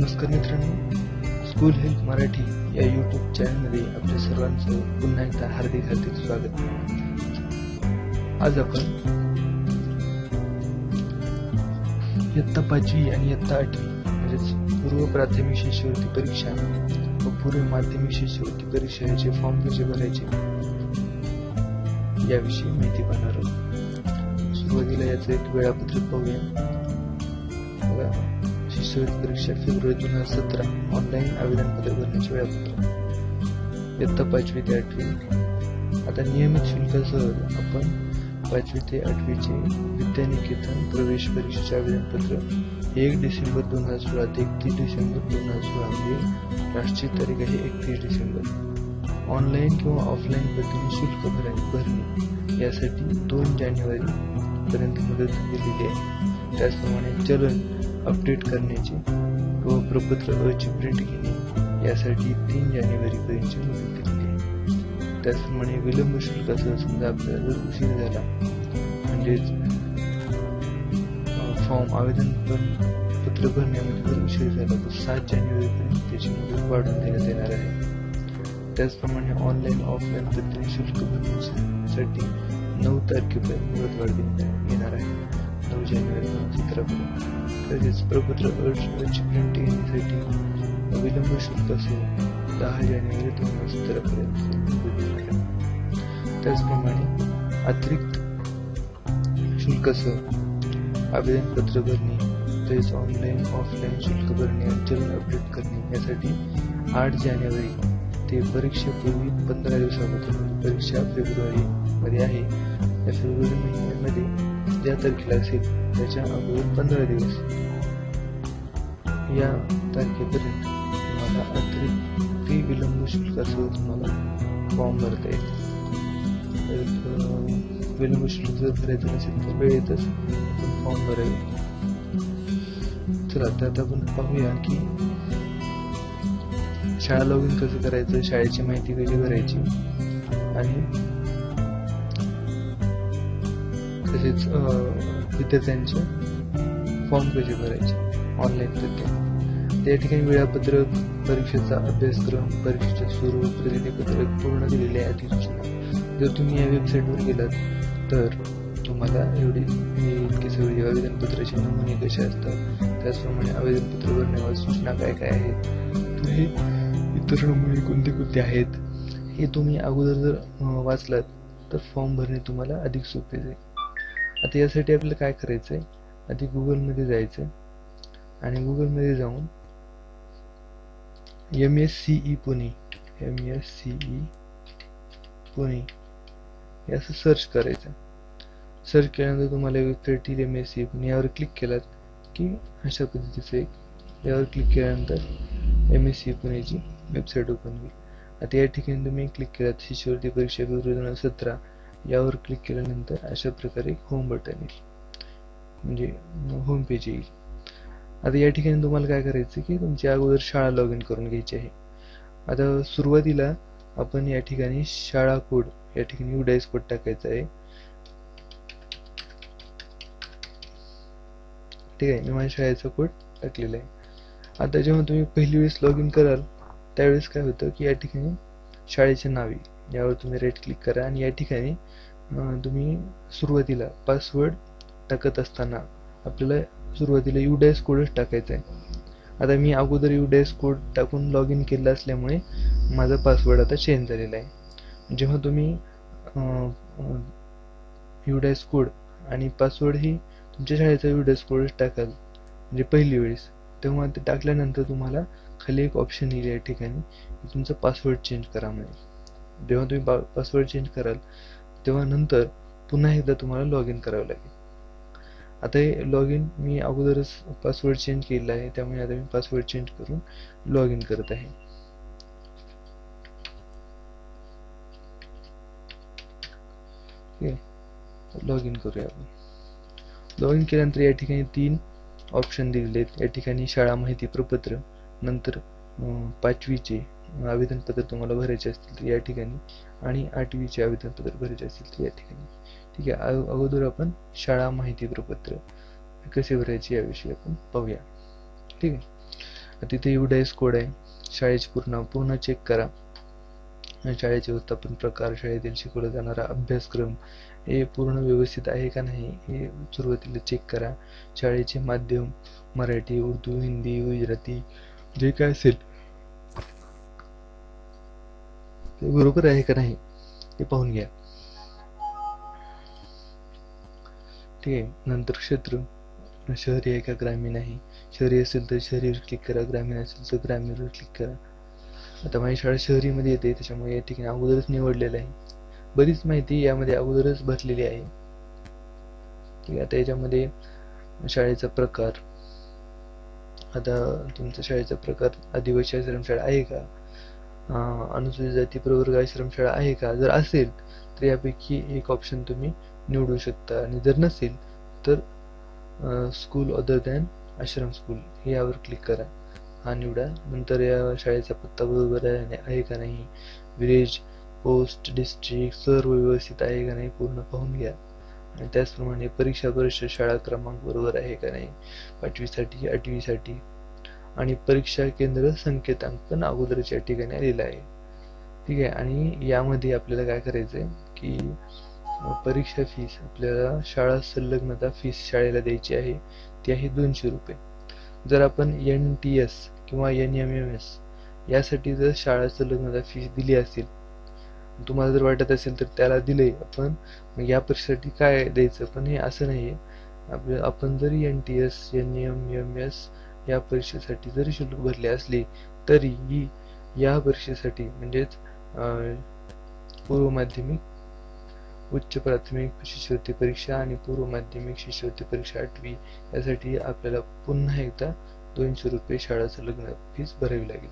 नमस्कार मित्रांनो. School help Marathi या यूट्यूब चॅनलमध्ये आपल्या सर्वांचं पुन्हा एकदा हार्दिक हार्दिक स्वागत. आज आपण इयत्ता पाचवी आणि इयत्ता आठवी म्हणजेच पूर्व प्राथमिक शिष्यवृत्ती परीक्षा व पूर्व माध्यमिक शिष्यवृत्ती परीक्षा याचे फॉर्म कसे भरायचे याविषयी माहिती पाहणार आहोत. सुरुवातीला याचं एक वेळापत्रक पाहूया. शिष्यवृत्ती परीक्षा फेब्रुवारी दोन हजार सतरा ऑनलाईन आवेदनपत्र भरण्याचे वेळापत्रक इयत्ता पाचवी ते आठवी आता नियमित शुल्कासह आपण पाचवी ते आठवीचे विद्यानिकेतन प्रवेश परीक्षेचे आवेदनपत्र एक डिसेंबर दोन हजार सोळा ते एकतीस डिसेंबर दोन हजार सोळा म्हणजे राष्ट्रीय तारीख आहे एकतीस डिसेंबर ऑनलाईन किंवा ऑफलाईन पद्धतीने शुल्क भरणे यासाठी दोन जानेवारी पर्यंत मुदत दिलेली आहे त्याचप्रमाणे चलन अपडेट करण्याचे व प्रपत्र अची प्रिंट घेणे यासाठी तीन जानेवारी पर्यंत मुदत आहे. त्याचप्रमाणे विलंब शुल्कासह समजा आपल्याला जर उशीर झाला म्हणजेच फॉर्म आवेदन पण पत्र भरण्यामध्ये जर उशीर झाला तर सात जानेवारीपर्यंत त्याची मुदत वाढवून देण्यात येणार आहे. त्याचप्रमाणे ऑनलाईन ऑफलाईन पद्धतीने शुल्क भरण्यासाठी नऊ तारखेपर्यंत मुदत वाढ देण्यात येणार आहे. नऊ जानेवारी दोन तसेच प्रपत्र अर्ज प्रिंट अविलंब शुल्क शुल्कासह दहा जानेवारी दोन हजार सतरापर्यंत त्याचप्रमाणे अतिरिक्त शुल्कासह आवेदनपत्र भरणे तसेच ऑनलाईन ऑफलाईन शुल्क भरणे चलन अपडेट करणे यासाठी आठ जानेवारी ते परीक्षेपूर्वी पंधरा दिवसापासून परीक्षा फेब्रुवारी मध्ये आहे. या फेब्रुवारी महिन्यामध्ये ज्या तारखेला असेल त्याच्या अगोदर पंधरा दिवस. या तारखेपर्यंत तुम्हाला अतिरिक्त विलंब शुल्कासह तुम्हाला फॉर्म भरता येईल. विलंब शुल्क जर भरायचं नसेल तर वेळेतच आपण फॉर्म भरावे चला त्यात आपण पाहूया की शाळा लॉग इन कसं करायचं शाळेची माहिती कशी भरायची आणि तसेच विद्यार्थ्यांचे फॉर्म कसे भरायचे? ऑनलाईन पद्धतीने त्या ठिकाणी वेळापत्रक परीक्षेचा अभ्यासक्रम परीक्षेचे स्वरूप प्रतिनिधीपत्रक पूर्ण केलेले आहे अधिसूचना जर तुम्ही या वेबसाईटवर गेलात तर तुम्हाला एवढी हे इतके सगळे आवेदनपत्राचे नमुने कसे असतात? त्याचप्रमाणे आवेदनपत्र भरण्यावर सूचना काय काय आहेत? तर हे इतर नमुने कोणते कोणते आहेत? हे तुम्ही अगोदर जर वाचलात तर फॉर्म भरणे तुम्हाला अधिक सोपे जाईल. आता यासाठी आपल्याला काय करायचं आहे आधी गुगलमध्ये जायचं आणि गुगलमध्ये जाऊन M S C E Pune. M S C E Pune. हे असं सर्च करायचं. सर्च केल्यानंतर तुम्हाला website M S C Pune. यावर क्लिक केलात की अशा पद्धतीचं एक यावर क्लिक केल्यानंतर एम एस सी पुणेची वेबसाईट ओपन होईल. आता या ठिकाणी तुम्ही क्लिक केलात. शिष्यवृत्ती परीक्षा दोन हजार सतरा. यावर क्लिक केल्यानंतर अशा प्रकारे होम बटन येईल. म्हणजे होम पेज येईल. आता या ठिकाणी तुम्हाला काय करायचं की तुमची अगोदर शाळा लॉग इन करून घ्यायची आहे. आता सुरुवातीला आपण या ठिकाणी शाळा कोड या ठिकाणी युडाईस कोड टाकायचा आहे. ठीक आहे मी माझ्या शाळेचा कोड टाकलेला आहे. आता जेव्हा तुम्ही पहिली वेळेस लॉग इन कराल त्यावेळेस काय होतं की या ठिकाणी शाळेचे नावे यावर तुम्ही राईट क्लिक करा आणि या ठिकाणी तुम्ही सुरुवातीला पासवर्ड टाकत असताना आपल्याला सुरुवातीला युडायस कोडच टाकायचा आहे आता मी अगोदर यू युडायस कोड टाकून लॉग इन केलं असल्यामुळे माझा पासवर्ड आता चेंज झालेला आहे. जेव्हा तुम्ही यू युडायस कोड आणि पासवर्ड ही तुमच्या शाळेचा यू डी एस कोडच टाकाल म्हणजे पहिली वेळेस तेव्हा ते टाकल्यानंतर तुम्हाला खाली एक ऑप्शन येईल या ठिकाणी तुमचा पासवर्ड चेंज करा म्हणजे जेव्हा तुम्ही पासवर्ड चेंज कराल तेव्हा नंतर पुन्हा एकदा तुम्हाला लॉग इन करावं लागेल. आता हे लॉग इन मी अगोदरच पासवर्ड चेंज केलेला आहे त्यामुळे आता मी पासवर्ड चेंज करून लॉग इन करत आहे. लॉग इन करूया आपण. लॉग इन केल्यानंतर या ठिकाणी तीन ऑप्शन दिलेले आहेत. या ठिकाणी शाळा माहिती प्रपत्र नंतर पाचवीचे आवेदनपत्र तुम्हाला भरायचे असतील तर या ठिकाणी आणि आठवीचे आवेदनपत्र भरायचे असतील तर या ठिकाणी. ठीक आहे अगोदर आपण शाळा माहिती प्रपत्र कसे भरायचे याविषयी आपण पाहूया. ठीक आहे तिथे युडाईस कोड आहे. शाळेचे पूर्ण पूर्ण चेक करा. शाळेचे व्यवस्थापन प्रकार शाळेतील शिकवला जाणारा अभ्यासक्रम हे पूर्ण व्यवस्थित आहे का नाही हे सुरुवातीला चेक करा. शाळेचे माध्यम मराठी उर्दू हिंदी गुजराती जे काय असेल ते बरोबर आहे का नाही ते पाहून घ्या. ठीक आहे नंतर क्षेत्र शहरी आहे का ग्रामीण आहे? शहरी असेल तर शहरीवर क्लिक करा. ग्रामीण असेल तर ग्रामीणवर क्लिक करा. आता माझी शाळा शहरीमध्ये येते त्याच्यामुळे या ठिकाणी अगोदरच निवडलेलं आहे. बरीच माहिती यामध्ये अगोदरच भरलेली आहे. ठीक आहे आता याच्यामध्ये शाळेचा प्रकार. आता तुमचा शाळेचा प्रकार आदिवासी आश्रमशाळा आहे का? अनुसूचित जाती प्रवर्ग आश्रमशाळा आहे का? जर असेल तर यापैकी एक ऑप्शन तुम्ही निवडू शकता. आणि जर नसेल तर school other than ashram school यावर क्लिक करा. हा निवडा. नंतर या शाळेचा पत्ता बरोबर आहे का नाही? विलेज पोस्ट डिस्ट्रिक्ट सर्व व्यवस्थित आहे का नाही पूर्ण पाहून घ्या. आणि त्याचप्रमाणे परीक्षा परिषद शाळा क्रमांक बरोबर आहे का नाही? पाचवीसाठी आठवीसाठी आणि परीक्षा केंद्र संकेतांकन पण अगोदरच्या ठिकाणी आलेलं आहे. ठीक आहे? आणि यामध्ये आपल्याला काय करायचंय की परीक्षा फीस आपल्याला शाळा संलग्नता फीस शाळेला द्यायची आहे ती आहे दोनशे रुपये. जर आपण एन टी एस किंवा एन एम एम एस यासाठी जर शाळा संलग्नता फीस दिली असेल तुम्हाला जर वाटत असेल तर त्याला दिले आपण या परीक्षेसाठी काय द्यायचं? पण हे असं नाहीये. आपल्या आपण जरी N T S N M M S या परीक्षेसाठी जरी शुल्क भरले असले तरी या परीक्षेसाठी म्हणजेच पूर्व माध्यमिक उच्च प्राथमिक शिष्यवृत्ती परीक्षा आणि पूर्व माध्यमिक शिष्यवृत्ती परीक्षा आठवी यासाठी आपल्याला पुन्हा एकदा दोनशे रुपये शाळा संलग्न फीस भरावी लागेल.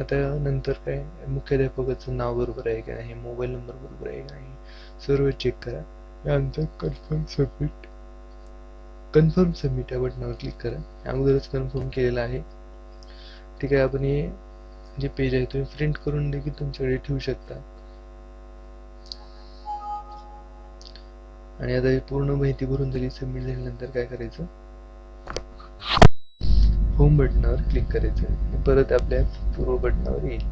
आता नंतर काय मुख्याध्यापकाचं नाव बरोबर आहे का नाही मोबाईल नंबर बरोबर आहे का नाही सर्व चेक करा. यानंतर कन्फर्म सबमिट कन्फर्म सबमिट या बटनावर क्लिक करा. अगोदरच कन्फर्म केलेलं आहे. ठीक आहे आपण हे जे पेज आहे तुम्ही प्रिंट करून देखील तुमच्याकडे ठेवू शकता. आणि आता पूर्ण माहिती भरून झाली सबमिट झाल्यानंतर काय करायचं? होम बटनावर क्लिक करायचं. परत आपल्या पूर्व बटनावर येईल.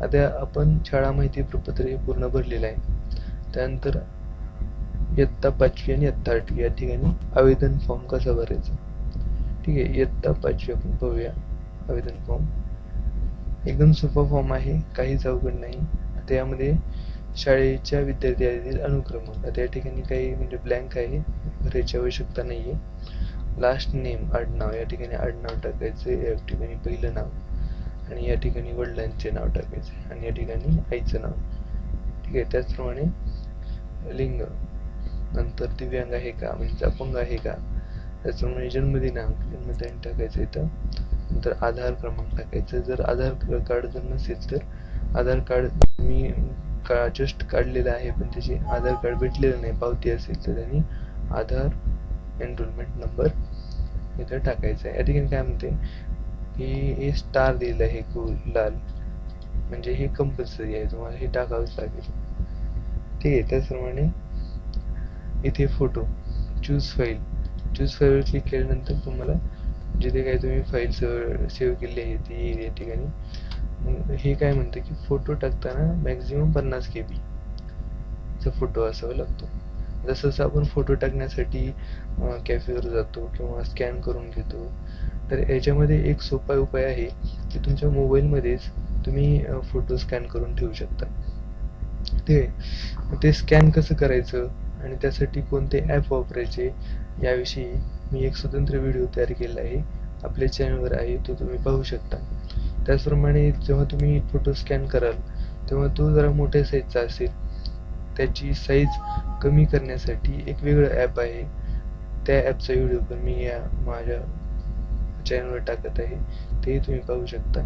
आता आपण शाळा माहिती प्रपत्र हे पूर्ण भरलेलं आहे. त्यानंतर इयत्ता पाचवी आणि इयत्ता आठवी या ठिकाणी आवेदन फॉर्म कसा भरायचा? ठीक आहे इयत्ता पाचवी आपण पाहूया आवेदन फॉर्म एकदम सोपा फॉर्म आहे काहीच अवघड नाही. आता यामध्ये शाळेच्या विद्यार्थी यादीतील अनुक्रम आता या ठिकाणी काही म्हणजे ब्लँक आहे भरायची आवश्यकता नाहीये. लास्ट नेम आडनाव या ठिकाणी आडनाव टाकायचं या ठिकाणी पहिलं नाव आणि या ठिकाणी वडिलांचे नाव टाकायचे आणि या ठिकाणी आईचं नाव. ठीक आहे त्याचप्रमाणे लिंग. नंतर दिव्यांग आहे का? म्हणजे अपंग आहे का? त्याचप्रमाणे जन्मदिनांक जन्मदिन टाकायचं इथं. नंतर आधार क्रमांक टाकायचं. जर आधार कार्ड जर नसेल तर आधार कार्ड मी का जस्ट काढलेलं आहे पण त्याचे आधार कार्ड भेटलेलं नाही. पावती असेल तर त्यांनी आधार एनरोलमेंट नंबर इथं टाकायचा आहे. या ठिकाणी काय म्हणते? की हे स्टार दिलेलं आहे लाल. म्हणजे हे कंपल्सरी आहे. तुम्हाला हे टाकावंच लागेल. ठीक आहे. त्याचप्रमाणे इथे फोटो चूज फाईल चूज फाईलवर क्लिक केल्यानंतर तुम्हाला जिथे काय तुम्ही फाईल सेव्ह केली आहे ती या ठिकाणी. हे काय म्हणतं की फोटो टाकताना मॅक्झिमम पन्नास के बीचा फोटो असावा लागतो. जसं जसं आपण फोटो टाकण्यासाठी कॅफेवर जातो किंवा स्कॅन करून घेतो तर याच्यामध्ये एक सोपा उपाय आहे की तुमच्या मोबाईलमध्येच तुम्ही फोटो स्कॅन करून ठेवू शकता. ते ते स्कॅन कसं करायचं? आणि त्यासाठी कोणते ॲप वापरायचे याविषयी मी एक स्वतंत्र व्हिडिओ तयार केला आहे. आपल्या चॅनलवर आहे तो तुम्ही पाहू शकता. त्याचप्रमाणे जेव्हा तुम्ही फोटो स्कॅन कराल तेव्हा तो जरा मोठ्या साईजचा असेल. त्याची साईज कमी करण्यासाठी एक वेगळं ॲप आहे. त्या ॲपचा व्हिडिओ पण मी या माझ्या चॅनलवर टाकत आहे. तेही तुम्ही पाहू शकता.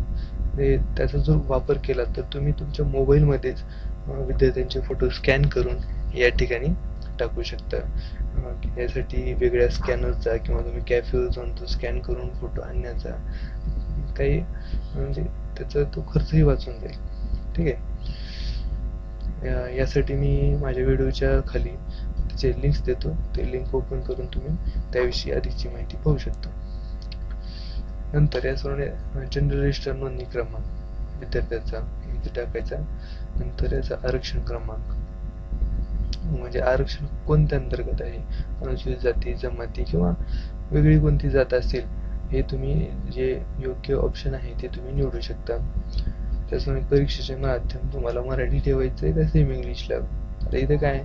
ते त्याचा जो वापर केला तर तुम्ही तुमच्या मोबाईलमध्येच विद्यार्थ्यांचे फोटो स्कॅन करून या ठिकाणी टाकू शकता. यासाठी वेगळ्या स्कॅनरचा किंवा तुम्ही कॅफेवर जाऊन तो स्कॅन करून फोटो आणण्याचा काही म्हणजे त्याचा तो खर्चही वाचून जाईल. ठीक आहे? यासाठी मी माझ्या व्हिडिओच्या खाली त्याचे लिंक्स देतो ते लिंक ओपन करून तुम्ही त्याविषयी अधिकची माहिती पाहू शकता. नंतर या सोडून जनरल रजिस्टर नोंदणी क्रमांक विद्यार्थ्याचा इथे टाकायचा. नंतर याचा आरक्षण क्रमांक. म्हणजे आरक्षण कोणत्या अंतर्गत आहे? अनुसूचित जाती जमाती किंवा वेगळी कोणती जात असेल हे तुम्ही जे योग्य ऑप्शन आहे ते तुम्ही निवडू शकता. त्याचप्रमाणे परीक्षेचे माध्यम तुम्हाला मराठी ठेवायचं आहे का सेम इंग्लिशला आता इथं काय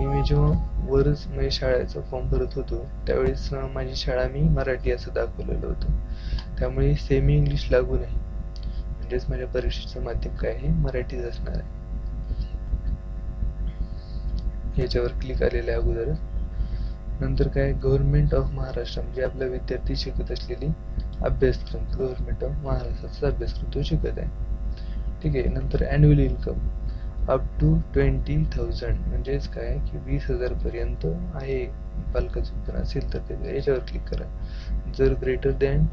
मी जेव्हा वरच म्हणजे शाळेचा फॉर्म भरत होतो त्यावेळेस माझी शाळा मी मराठी असं दाखवलेलं होतं. त्यामुळे सेमी इंग्लिश लागू नाही म्हणजेच माझ्या परीक्षेचं माध्यम काय आहे? मराठीच असणार आहे. याच्यावर क्लिक आलेलं आहे अगोदरच. नंतर काय गव्हर्नमेंट ऑफ महाराष्ट्र म्हणजे आपला विद्यार्थी शिकत असलेली अभ्यासक्रम गव्हर्नमेंट ऑफ महाराष्ट्राचा अभ्यासक्रम तो शिकत आहे. ठीक आहे नंतर annual income up to twenty thousand म्हणजेच काय की वीस हजार पर्यंत आहे. पालकाचं उत्पन्न असेल तर ते याच्यावर क्लिक करा. जर ग्रेटर दॅन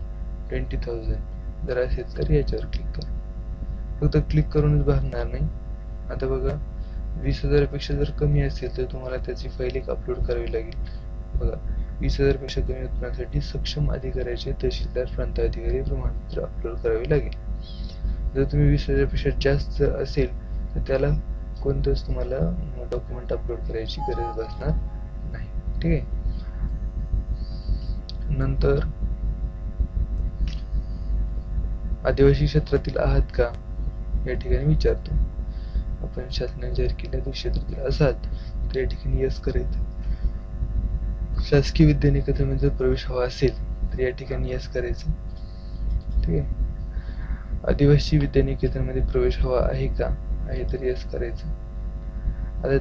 ट्वेंटी थाउजंड जर असेल तर याच्यावर क्लिक करा. फक्त क्लिक करूनच भरणार नाही. आता बघा वीस हजारापेक्षा जर कमी असेल तर तुम्हाला त्याची फाईल एक अपलोड करावी लागेल. बघा वीस हजारपेक्षा कमी उत्पन्नासाठी सक्षम अधिकाऱ्याचे तहसीलदार प्रांत अधिकारी प्रमाणपत्र अपलोड करावे लागेल. जर तुम्ही वीस हजारपेक्षा जास्त असेल तर त्याला कोणतंच तुम्हाला डॉक्युमेंट अपलोड करायची गरज बसणार नाही. ठीक आहे? नंतर आदिवासी क्षेत्रातील आहात का? या ठिकाणी विचारतो. आपण शासनाने जाहीर केलेल्या क्षेत्रातील असाल तर या ठिकाणी यस करायचं शासकीय विद्यानिकेतन जर प्रवेश हवा असेल तर या ठिकाणी यस करायचं. ठीक आहे? आदिवासी विद्यानिकेतनमध्ये प्रवेश हवा आहे का? आहे तर यस करायचं. आता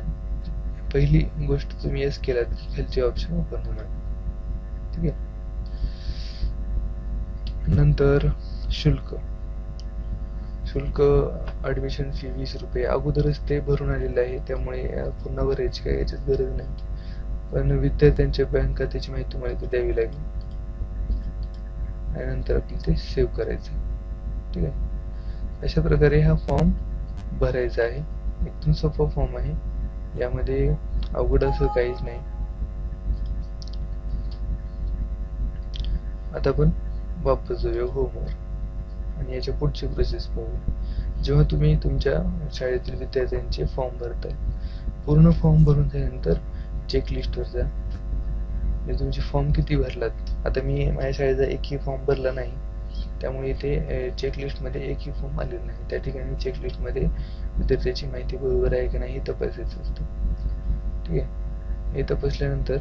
पहिली गोष्ट तुम्ही यस केलात की खालचे ऑप्शन ओपन होणार ठीक आहे? नंतर शुल्क. शुल्क ॲडमिशन फी वीस रुपये. अगोदरच ते भरून आलेलं आहे त्यामुळे पुन्हा भरायची काय याच्यात गरज नाही. पण विद्यार्थ्यांच्या बँक खात्याची माहिती तुम्हाला इथे द्यावी लागेल. आणि नंतर आपल्याला ते सेव्ह करायचं ठीक आहे? अशा प्रकारे हा फॉर्म भरायचा आहे. एकदम सोपा फॉर्म आहे. यामध्ये अवघड असं काहीच नाही. आता आपण वापस जाऊया होमवर आणि याच्या पुढची प्रोसेस पाहूया. जेव्हा तुम्ही तुमच्या शाळेतील विद्यार्थ्यांचे फॉर्म भरताय पूर्ण फॉर्म भरून झाल्यानंतर चेकलिस्टवर जा. म्हणजे तुमचे फॉर्म किती भरलात? आता मी माझ्या शाळेचा एकही फॉर्म भरला नाही. त्यामुळे इथे चेकलिस्टमध्ये एकही फॉर्म आलेला नाही. त्या ठिकाणी चेकलिस्टमध्ये विद्यार्थ्याची माहिती बरोबर आहे की नाही हे तपासायचं असतं. ठीक आहे? हे तपासल्यानंतर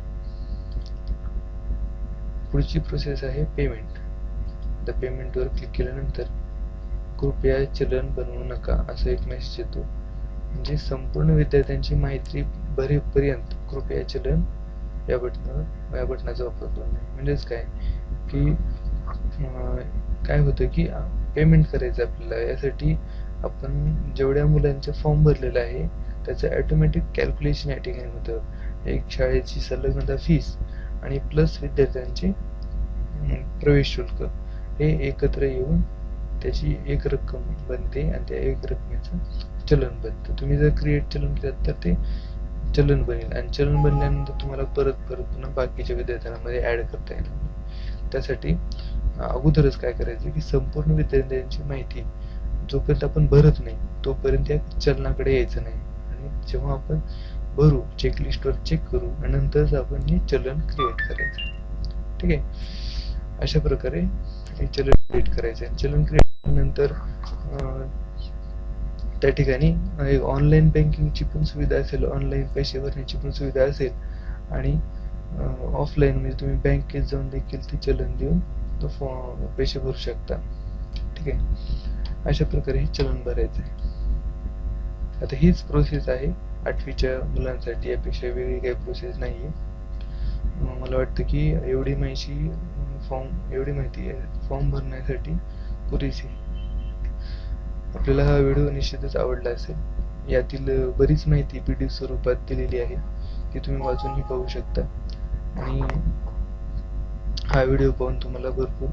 पुढची प्रोसेस आहे पेमेंट द पेमेंटवर क्लिक केल्यानंतर कृपया चलन बनवू नका असा एक मेसेज येतो. म्हणजे संपूर्ण विद्यार्थ्यांची माहिती भरेपर्यंत कृपया चलन या बटनावर या बटनाचा वापर करू नये. म्हणजेच काय? की काय होतं की पेमेंट करायचं आपल्याला. यासाठी आपण जेवढ्या मुलांचा फॉर्म भरलेला आहे त्याचं ॲटोमॅटिक कॅल्क्युलेशन या ठिकाणी होतं. एक शाळेची संलग्नता फीस आणि प्लस विद्यार्थ्यांचे प्रवेश शुल्क. हे एकत्र येऊन त्याची एक रक्कम बनते आणि त्या एक रकमेचं चलन बनतं. तुम्ही जर क्रिएट चलन केलं तर ते चलन बनेल आणि चलन बनल्यानंतर तुम्हाला परत परत पुन्हा बाकीच्या विद्यार्थ्यांमध्ये ऍड करता येणार त्यासाठी अगोदरच काय करायचं की संपूर्ण विद्यार्थ्यांची माहिती जोपर्यंत आपण भरत नाही तोपर्यंत या चलनाकडे यायचं नाही. आणि जेव्हा आपण भरू चेकलिस्टवर चेक करू आणि नंतरच आपण हे चलन क्रिएट करायचं. ठीक आहे? अशा प्रकारे हे चलन क्रिएट करायचं चलन क्रिएट नंतर त्या ठिकाणी ऑनलाईन बँकिंगची पण सुविधा असेल ऑनलाईन पैसे भरण्याची पण सुविधा असेल आणि ऑफलाईन म्हणजे तुम्ही बँकेत जाऊन देखील ते चलन देऊन तो पैसे भरू शकता. ठीक आहे? अशा प्रकारे हे चलन भरायचं. आहे आता हीच प्रोसेस आहे. आठवीच्या मुलांसाठी यापेक्षा वेगळी काही प्रोसेस नाही आहे मला वाटतं की एवढी माहिती फॉर्म एवढी माहिती आहे. फॉर्म भरण्यासाठी पुरेशी. आपल्याला हा व्हिडिओ निश्चितच आवडला असेल. यातील बरीच माहिती पी डी स्वरूपात दिलेली आहे ती तुम्ही वाचूनही पाहू शकता. आणि हा व्हिडिओ पाहून तुम्हाला भरपूर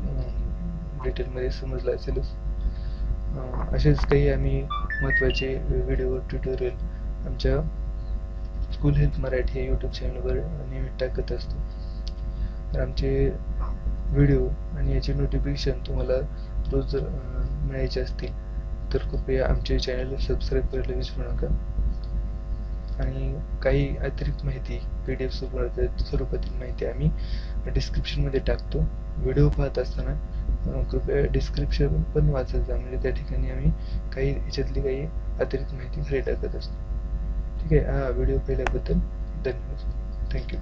डिटेलमध्ये समजला असेलच. असेच काही आम्ही महत्त्वाचे व्हिडिओ ट्युटोरियल आमच्या स्कूल हेल्थ मराठी या यूट्यूब चॅनलवर नेहमी टाकत असतो. तर आमचे व्हिडिओ आणि याचे नोटिफिकेशन तुम्हाला रोज जर मिळायचे असतील. तर कृपया आमचे चॅनल सबस्क्राईब करायला विसरू नका. आणि काही अतिरिक्त माहिती पी डी एफ स्वरूपातील माहिती आम्ही डिस्क्रिप्शनमध्ये टाकतो. व्हिडिओ पाहत असताना कृपया डिस्क्रिप्शन पण वाचत जा म्हणजे त्या ठिकाणी आम्ही काही याच्यातली काही अतिरिक्त माहिती घरी टाकत असतो. ठीक आहे? हा व्हिडिओ पाहिल्याबद्दल धन्यवाद. थँक्यू